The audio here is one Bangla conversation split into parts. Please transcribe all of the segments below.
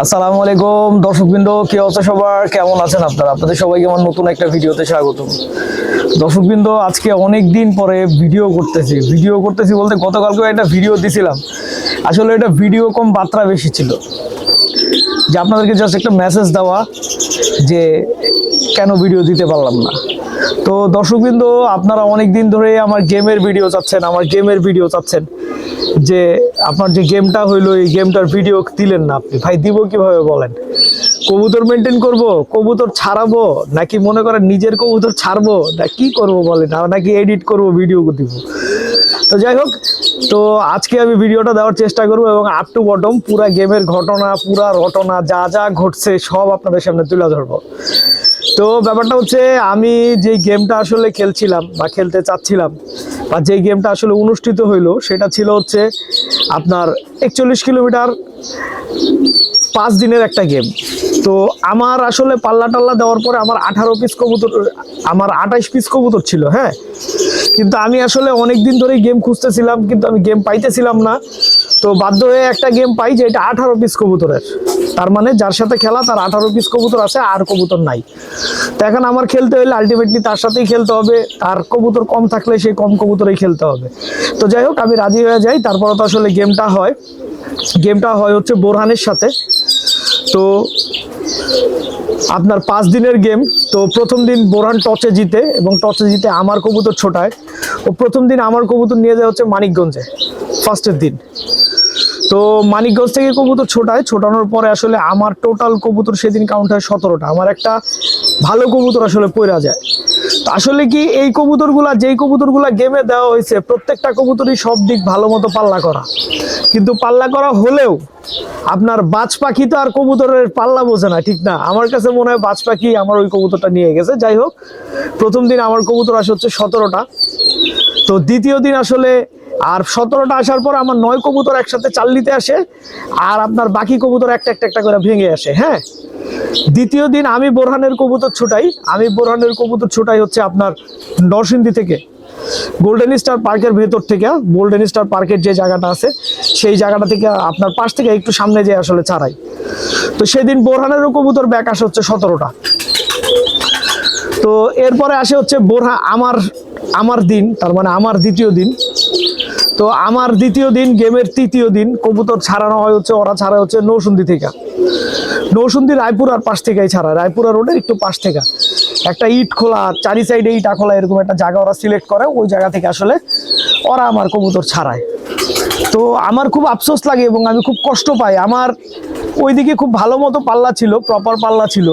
আসসালামু আলাইকুম, দর্শকবৃন্দ, কি অবস্থা সবার? কেমন আছেন আপনারা? আপনাদের সবাইকে আমার নতুন একটা ভিডিওতে স্বাগতম। দর্শকবৃন্দ, আজকে অনেক দিন পরে ভিডিও করতেছি। ভিডিও করতেছি বলতে গতকালকে একটা ভিডিও দিছিলাম। আসলে এটা ভিডিও কম বার্তা বেশি ছিল। যে আপনাদেরকে জাস্ট একটা মেসেজ দেওয়া যে কেন ভিডিও দিতে পারলাম না। তো দর্শকবৃন্দ, আপনারা অনেক দিন ধরে আমার গেমের ভিডিও চাচ্ছেন, আমার গেমের ভিডিও চাচ্ছেন। যে আপনার যে গেমটা হইল, এই গেমটার ভিডিও দিলেন না আপনি। ভাই, দিব কীভাবে বলেন? কবুতর মেনটেন করব, কবুতর ছাড়াবো, নাকি মনে করেন নিজের কবুতর ছাড়বো? না, কি করব বলেন? নাকি এডিট করব ভিডিও দিব। তো যাই হোক, তো আজকে আমি ভিডিওটা দেওয়ার চেষ্টা করব এবং আপ টু বটম পুরা গেমের ঘটনা, পুরা ঘটনা যা যা ঘটছে সব আপনাদের সামনে তুলে ধরবো। তো ব্যাপারটা হচ্ছে আমি যে গেমটা আসলে খেলছিলাম বা খেলতে চাচ্ছিলাম বা যে গেমটা আসলে অনুষ্ঠিত হইল, সেটা ছিল হচ্ছে আপনার একচল্লিশ কিলোমিটার পাঁচ দিনের একটা গেম তো আমার আসলে পাল্লা টাল্লা দেওয়ার পরে আমার আঠারো পিস কবুতর, আমার আঠাইশ পিস কবুতর ছিল হ্যাঁ? কিন্তু আমি আসলে অনেক দিন ধরেই গেম খুঁজতেছিলাম, কিন্তু আমি গেম পাইতেছিলাম না। তো বাধ্য হয়ে একটা গেম পাই যে এটা আঠারো পিস কবুতরের। তার মানে যার সাথে খেলা, তার আঠারো পিস কবুতর আছে, আর কবুতর নাই। তো এখন আমার খেলতে হলে আলটিমেটলি তার সাথেই খেলতে হবে। তার কবুতর কম থাকলে সেই কম কবুতরেই খেলতে হবে। তো যাই হোক, আমি রাজি হয়ে যাই। তারপরে তো আসলে গেমটা হয়। গেমটা হয় হচ্ছে বোরহানের সাথে। তো আপনার পাঁচ দিনের গেম, তো প্রথম দিন বোরহান টসে জিতে এবং টচে জিতে আমার কবুতর ছোটায়। ও প্রথম দিন আমার কবুতর নিয়ে যায় হচ্ছে মানিকগঞ্জে, ফার্স্টের দিন। তো মানিকগঞ্জ থেকে কবুতর ছোটায়, ছোটানোর পরে আসলে আমার টোটাল কবুতর সেদিন কাউন্ট হয় সতেরোটা। আমার একটা ভালো কবুতর আসলে পয়রা যায়। আসলে কি এই কবুতরগুলা, যেই কবুতরগুলা গেমে দেওয়া হয়েছে, প্রত্যেকটা কবুতরই সব দিক ভালো মতো পাল্লা করা। কিন্তু পাল্লা করা হলেও আপনার বাজ পাখি তো আর কবুতরের পাল্লা বোঝে না, ঠিক না? আমার কাছে মনে হয় বাজ পাখি আমার ওই কবুতরটা নিয়ে গেছে। যাই হোক, প্রথম দিন আমার কবুতর আসে হচ্ছে সতেরোটা। তো দ্বিতীয় দিন আসলে আর সতেরোটা আসার পর আমার নয় কবুতর একসাথে চাল নিতে আসে, আর আপনার বাকি কবুতর একটা একটা একটা করে ভেঙে আসে হ্যাঁ? দ্বিতীয় দিন আমি বোরহানের কবুতর ছুটাই, আমি বোরহানের কবুতর ছুটাই হচ্ছে আপনার নরসিংদী থেকে গোল্ডেন স্টার পার্কের ভেতর থেকে গোল্ডেন স্টার পার্কের যে জায়গাটা আছে, সেই জায়গাটা থেকে আপনার পাশ থেকে একটু সামনে যে আসলে ছাড়াই। তো সেদিন বোরহানেরও কবুতর ব্যাক আসে হচ্ছে সতেরোটা। তো এরপরে আসে হচ্ছে বোরহা আমার আমার দিন, তার মানে আমার দ্বিতীয় দিন। তো আমার দ্বিতীয় দিন, গেমের তৃতীয় দিন, কবুতর ছাড়ানো হয় হচ্ছে, ওরা ছাড়া হচ্ছে নৌসুন্দি থেকে। নৌসুন্দি রায়পুরার পাশ থেকেই ছাড়া রায়পুরা রোডের একটু পাশ থেকে। একটা ইট খোলা, চারি সাইডে ইটা খোলা, এরকম একটা জায়গা ওরা সিলেক্ট করে, ওই জায়গা থেকে আসলে ওরা আমার কবুতর ছাড়ায়। তো আমার খুব আফসোস লাগে এবং আমি খুব কষ্ট পাই। আমার ওইদিকে খুব ভালো মতো পাল্লা ছিল প্রপার পাল্লা ছিল,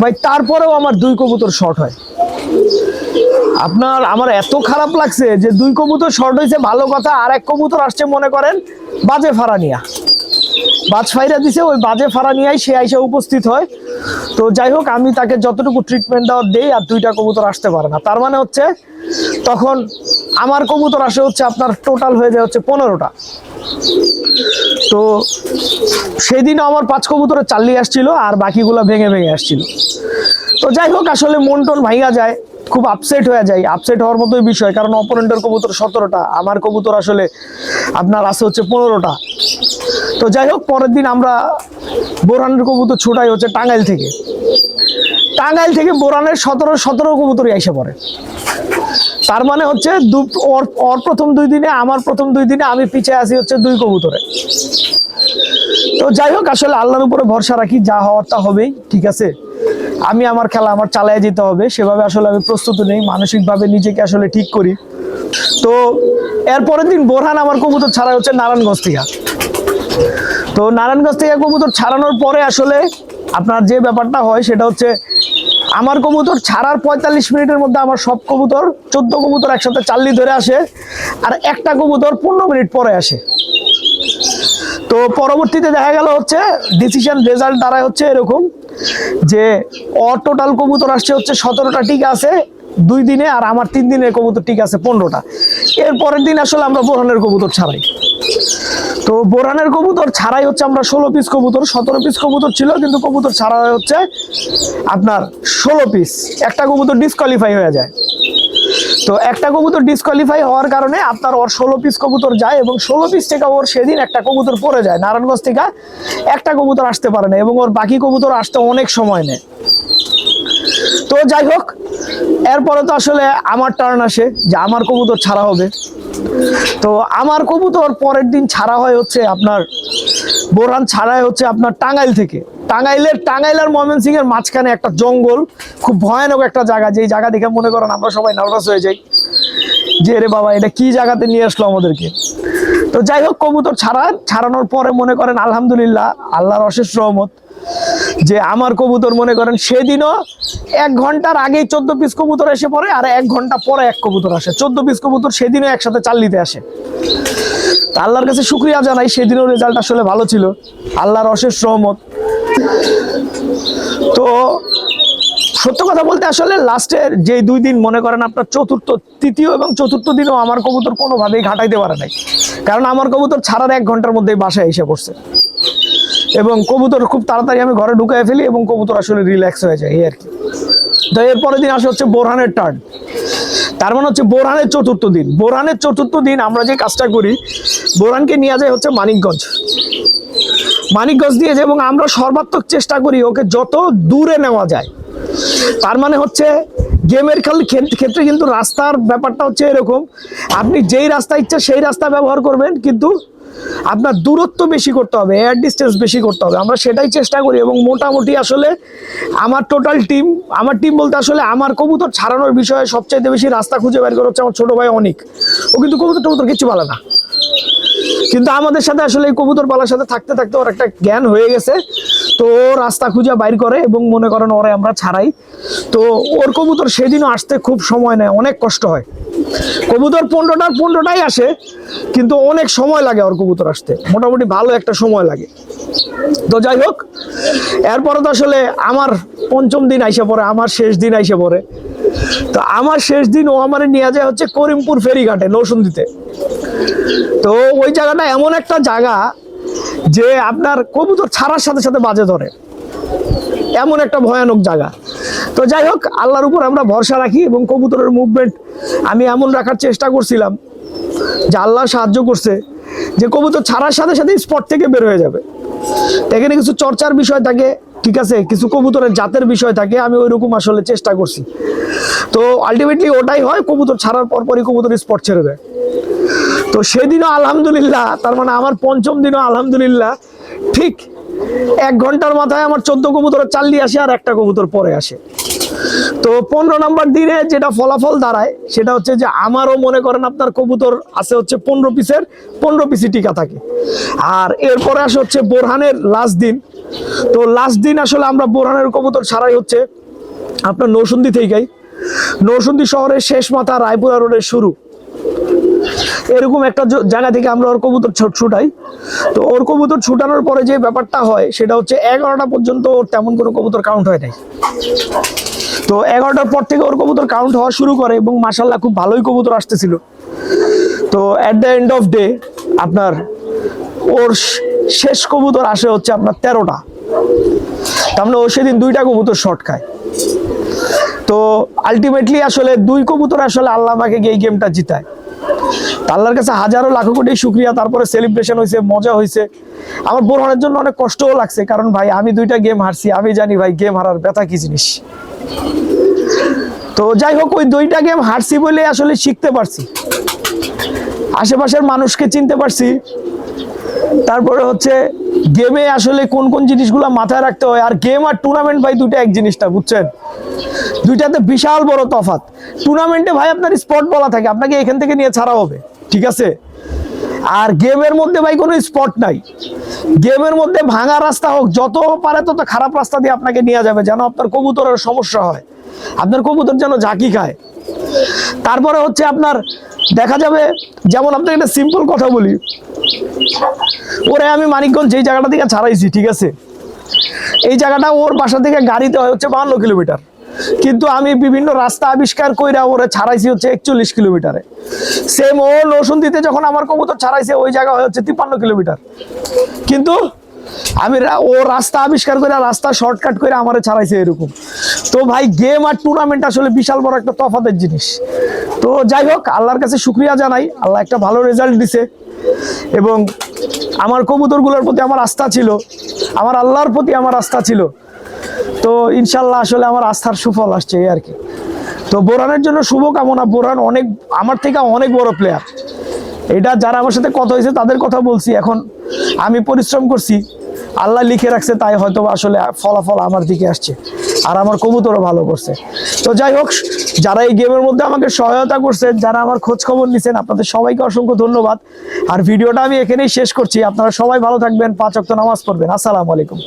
ভাই, তারপরেও আমার দুই কবুতর শর্ট হয়। আপনার আমার এত খারাপ লাগছে যে দুই কবুতর শর্ট হয়েছে ভালো কথা, আর এক কবুতর আসছে, মনে করেন, বাজে ফারানিয়া বাজ ফাইরা দিছে, ওই বাজে ফারানিয়ায় সে আইসা উপস্থিত হয়। তো যাই হোক, আমি তাকে যতটুকু ট্রিটমেন্ট দেওয়ার দেই, আর দুইটা কবুতর আসতে পারে না। তার মানে হচ্ছে, তখন আমার কবুতর আসে হচ্ছে আপনার টোটাল হয়ে যায় হচ্ছে পনেরোটা। তো সেদিন আমার পাঁচ কবুতরে চাল্লি আসছিল, আর বাকিগুলো ভেঙে ভেঙে আসছিল। তো যাই হোক, আসলে মন টন ভাইয়া যায়, খুব আপসেট হয়ে যায়। আপসেট হওয়ার মতোই বিষয়, কারণ অপোনেন্টের কবুতর সতেরোটা, আমার কবুতর আসলে আপনার আছে হচ্ছে পনেরোটা। তো যাই হোক, পরের দিন আমরা বোরহানের কবুতর ছোটাই হচ্ছে টাঙ্গাইল থেকে। টাঙ্গাইল থেকে বোরানের সতেরো সতেরো কবুতরই এসে পড়ে। তার মানে হচ্ছে দু, ওর প্রথম দুই দিনে, আমার প্রথম দুই দিনে আমি পিছিয়ে আসি হচ্ছে দুই কবুতরে। তো যাই হোক, আসলে আল্লাহর উপরে ভরসা রাখি, যা হওয়ার তা হবেই, ঠিক আছে? আমি আমার খেলা আমার চালায় যেতে হবে, সেভাবে আসলে আমি প্রস্তুত নেই, মানসিকভাবে নিজেকে আসলে ঠিক করি। তো এরপরের দিন বোরহান আমার কবুতর ছাড়া হচ্ছে নারায়ণগঞ্জ থেকে। তো নারায়ণগঞ্জ থেকে কবুতর ছাড়ানোর পরে আসলে আপনার যে ব্যাপারটা হয় সেটা হচ্ছে আমার কবুতর ছাড়ার পঁয়তাল্লিশ মিনিটের মধ্যে আমার সব কবুতর, চোদ্দ কবুতর একসাথে চাল্লি ধরে আসে আর একটা কবুতর পনেরো মিনিট পরে আসে। তো পরবর্তীতে দেখা গেল হচ্ছে ডিসিশন রেজাল্ট দাঁড়ায় হচ্ছে এরকম যে অর টোটাল কবুতর আসছে হচ্ছে সতেরোটা টিক আছে। দুই দিনে আর আমার তিন দিনের কবুতর ঠিক আছে পনেরোটা। এর পরের দিন আসলে আমরা বোরহানের কবুতর ছাড়াই। তো বোরহানের কবুতর ছাড়াই হচ্ছে আমরা ষোলো পিস কবুতর, সতেরো পিস কবুতর ছিল, কিন্তু কবুতর ছাড়া হচ্ছে আপনার ষোলো পিস একটা কবুতর ডিসকোয়ালিফাই হয়ে যায়। তো একটা কবুতর ডিসকোয়ালিফাই হওয়ার কারণে আপনার ওর ষোলো পিস কবুতর যায় এবং ষোলো পিস থেকে ওর সেদিন একটা কবুতর পড়ে যায়। নারায়ণগঞ্জ থেকে একটা কবুতর আসতে পারে না এবং ওর বাকি কবুতর আসতে অনেক সময় নেয়। তো যাই হোক, এরপরে তো আসলে আমার টার্ন আসে যে আমার কবুতর ছাড়া হবে। তো আমার কবুতর পরের দিন ছাড়া হয় হচ্ছে আপনার, বোরহান ছাড়াই হচ্ছে আপনার টাঙ্গাইল থেকে। টাঙ্গাইলের টাঙ্গাইল আর ময়মনসিং এর মাঝখানে একটা জঙ্গল, খুব ভয়ানক একটা জায়গা, যেই জায়গা দেখে মনে করেন আমরা সবাই নার্ভাস হয়ে যাই। যে রে বাবা, এটা কি জায়গাতে নিয়ে আসলো আমাদেরকে? তো যাই হোক, কবুতর ছাড়া, ছাড়ানোর পরে মনে করেন আলহামদুলিল্লাহ, আল্লাহর অশেষ রহমত যে আমার কবুতর মনে করেন সেদিনও এক ঘণ্টার আগেই চোদ্দ পিস কবুতর এসে পড়ে আর এক ঘণ্টা পরে এক কবুতর আসে। চোদ্দ পিস কবুতর সেদিনও একসাথে চাল্লিতে আসে। আল্লাহর কাছে শুক্রিয়া জানাই, সেদিনও রেজাল্ট আসলে ভালো ছিল। আল্লাহর অশেষ রহমত। তো সত্য কথা বলতে আসলে লাস্টের যে দুই দিন মনে করেন আপনার চতুর্থ, তৃতীয় এবং চতুর্থ দিনও আমার কবুতর কোনোভাবেই ঘাটাইতে পারে নাই। কারণ আমার কবুতর ছাড়ার এক ঘণ্টার মধ্যেই বাসায় এসে পড়ছে। এবং কবুতর খুব তাড়াতাড়ি আমি ঘরে ঢুকাই ফেলি এবং কবুতর আসলে রিল্যাক্স হয়ে যায়, এই আর কি। তো এরপরের দিন আসে হচ্ছে বোরহানের টার্ন তার মানে হচ্ছে বোরহানের চতুর্থ দিন। বোরহানের চতুর্থ দিন আমরা যে কাজটা করি, বোরহানকে নিয়ে যায় হচ্ছে মানিকগঞ্জ। মানিকগঞ্জ দিয়ে যায় এবং আমরা সর্বাত্মক চেষ্টা করি ওকে যত দূরে নেওয়া যায়। তার মানে হচ্ছে গেমের খেল ক্ষেত্রে কিন্তু রাস্তার ব্যাপারটা হচ্ছে এরকম। আপনি যেই রাস্তা ইচ্ছা সেই রাস্তা ব্যবহার করবেন, কিন্তু আপনার দূরত্ব বেশি করতে হবে এয়ার ডিস্টেন্স বেশি করতে হবে। আমরা সেটাই চেষ্টা করি এবং মোটামুটি আসলে আমার টোটাল টিম আমার টিম বলতে আসলে আমার কবুতর ছাড়ানোর বিষয়ে সবচাইতে বেশি রাস্তা খুঁজে বের করে হচ্ছে আমার ছোটো ভাই অনেক। ও কিন্তু কবুতর টবুতর কিছু পালে না। কিন্তু আমাদের সাথে আসলে এই কবুতর পালার সাথে থাকতে থাকতে ওর একটা জ্ঞান হয়ে গেছে। তো ও রাস্তা খুঁজে বাইর করে এবং মনে করেন ওরে আমরা ছাড়াই। তো ওর কবুতর সেদিনও আসতে খুব সময় নেয়, অনেক কষ্ট হয়। কবুতর পনেরোটার পনেরোটাই আসে, কিন্তু অনেক সময় লাগে ওর কবুতর আসতে। মোটামুটি ভালো একটা সময় লাগে। তো যাই হোক, এরপরে তো আসলে আমার পঞ্চম দিন আইসে পড়ে, আমার শেষ দিন আইসে পড়ে। তো আমার শেষ দিন ও আমার নিয়ে যায় হচ্ছে করিমপুর ফেরিঘাটে নৌসন্দিতে তো ওই জায়গাটা এমন একটা জায়গা যে আপনার কবুতর ছাড়ার সাথে সাথে বাজে ধরে। এমন একটা ভয়ানক জায়গা। তো যাই হোক, আল্লাহর উপর আমরা ভরসা রাখি এবং কবুতরের মুভমেন্ট আমি এমন রাখার চেষ্টা করছিলাম যে আল্লাহ সাহায্য করছে যে কবুতর ছাড়ার সাথে সাথে স্পট থেকে বের হয়ে যাবে। এখানে কিছু চর্চার বিষয় থাকে, ঠিক আছে? কিছু কবুতরের জাতের বিষয় থাকে, আমি ওই রকম আসলে চেষ্টা করছি। তো আলটিমেটলি ওটাই হয়, কবুতর ছাড়ার পরপরই কবুতর স্পট ছেড়ে দেয়। তো সেদিনও আলহামদুলিল্লাহ, তার মানে আমার পঞ্চম দিনও আলহামদুলিল্লাহ। ঠিক এক ঘণ্টার মাথায় আমার চোদ্দ কবুতরের চাল্লি আসে আর একটা কবুতর পরে আসে। তো পনেরো নম্বর দিনে যেটা ফলাফল দাঁড়ায়, সেটা হচ্ছে যে আমারও মনে করেন আপনার কবুতর আছে হচ্ছে পনেরো পিসের, পনেরো পিসি টিকা থাকে। আর এরপরে আসে হচ্ছে বোরহানের লাস্ট দিন। তো লাস্ট দিন আসলে আমরা বোরহানের কবুতর ছাড়াই হচ্ছে আপনার নৌসন্দি থেকেই। নৌসন্দি শহরের শেষ মাথা রায়পুরা রোডের শুরু। এরকম একটা জায়গা থেকে আমরা ওর কবুতর ছুটাই। তো ওর কবুতর ছুটানোর পরে যে ব্যাপারটা হয়, সেটা হচ্ছে এগারোটা পর্যন্ত ওর তেমন কোনো কবুতর কাউন্ট হয় নাই। তো এগারোটার পর থেকে ওর কবুতর কাউন্ট হওয়া শুরু করে এবং মাসাল্লাহ খুব ভালোই কবুতর আসতেছিল। তো at the end of day আপনার ওর শেষ কবুতর আসে হচ্ছে আপনার তেরোটা। তার মানে ও সেদিন দুইটা কবুতর শর্ট খায় তো আলটিমেটলি আসলে দুই কবুতর আসলে আল্লাহ আমাকে এই গেমটা জিতায়। আল্লাহর কাছে হাজারো, লাখো কোটি শুক্রিয়া। তারপরে সেলিব্রেশন হয়েছে মজা হয়েছে আমার বোরহানের জন্য অনেক কষ্টও লাগছে, কারণ ভাই, আমি দুইটা গেম হারছি, আমি জানি ভাই গেম হারার ব্যথা কি জিনিস। তো যাই হোক, ওই দুইটা গেম হারছি বলে আসলে শিখতে পারছি। আশেপাশের মানুষকে চিনতে পারছি। তারপরে হচ্ছে গেমে আসলে কোন কোন জিনিসগুলো মাথায় রাখতে হয়, আর গেম আর টুর্নামেন্ট ভাই, দুইটা এক জিনিসটা বুঝছেন? দুইটাতে বিশাল বড় তফাৎ। টুর্নামেন্টে ভাই, আপনার স্পট বলা থাকে, আপনাকে এখান থেকে নিয়ে ছাড়া হবে। ঠিক আছে? আর গেমের মধ্যে ভাই কোনো স্পট নাই। গেমের মধ্যে ভাঙা রাস্তা হোক, যত পারে তত খারাপ রাস্তা দিয়ে আপনাকে নিয়ে যাবে যেন আপনার কবুতরের সমস্যা হয়। আপনার কবুতর যেন ঝাঁকি খায়। তারপরে হচ্ছে আপনার, দেখা যাবে, যেমন আপনাকে একটা সিম্পল কথা বলি। ওরে, আমি মানিকগঞ্জ যেই জায়গাটা থেকে ছাড়াইছি, ঠিক আছে? এই জায়গাটা ওর বাসা থেকে গাড়িতে হয় হচ্ছে বাহান্ন কিলোমিটার। কিন্তু আমি বিভিন্ন রাস্তা আবিষ্কার কইরা ওরে ছাড়াইছি হচ্ছে একচল্লিশ কিলোমিটারে। সেম ও নৌসন্দিতে যখন আমার কবুতর ছাড়াইছে, ওই জায়গা হচ্ছে তিপ্পান্ন কিলোমিটার। কিন্তু আমি ও রাস্তা আবিষ্কার করে রাস্তা শর্টকাট করে আমারে ছাড়াইছে এরকম। তো ভাই গেম আর টুর্নামেন্ট আসলে বিশাল বড় একটা তফাতের জিনিস। তো যাই হোক, আল্লাহর কাছে শুক্রিয়া জানাই। আল্লাহ একটা ভালো রেজাল্ট দিছে। এবং আমার কবুতরগুলোর প্রতি আমার আস্থা ছিল। আমার আল্লাহর প্রতি আমার আস্থা ছিল। তো ইনশাল্লাহ আসলে আমার আস্থার সুফল আসছে এই আর কি। তো বোরানের জন্য শুভকামনা। বোরান অনেক, আমার থেকে অনেক বড় প্লেয়ার এটা যারা আমার সাথে কথা হয়েছে তাদের কথা বলছি। এখন আমি পরিশ্রম করছি। আল্লাহ লিখে রাখছে, তাই হয়তো আসলে ফলাফল আমার দিকে আসছে। আর আমার কবুতরও ভালো করছে। তো যাই হোক, যারা এই গেমের মধ্যে আমাকে সহায়তা করছেন, যারা আমার খোঁজ খবর নিছেন, আপনাদের সবাইকে অসংখ্য ধন্যবাদ। আর ভিডিওটা আমি এখানেই শেষ করছি। আপনারা সবাই ভালো থাকবেন, পাঁচ অক্ট নামাজ পড়বেন। আসসালামু আলাইকুম।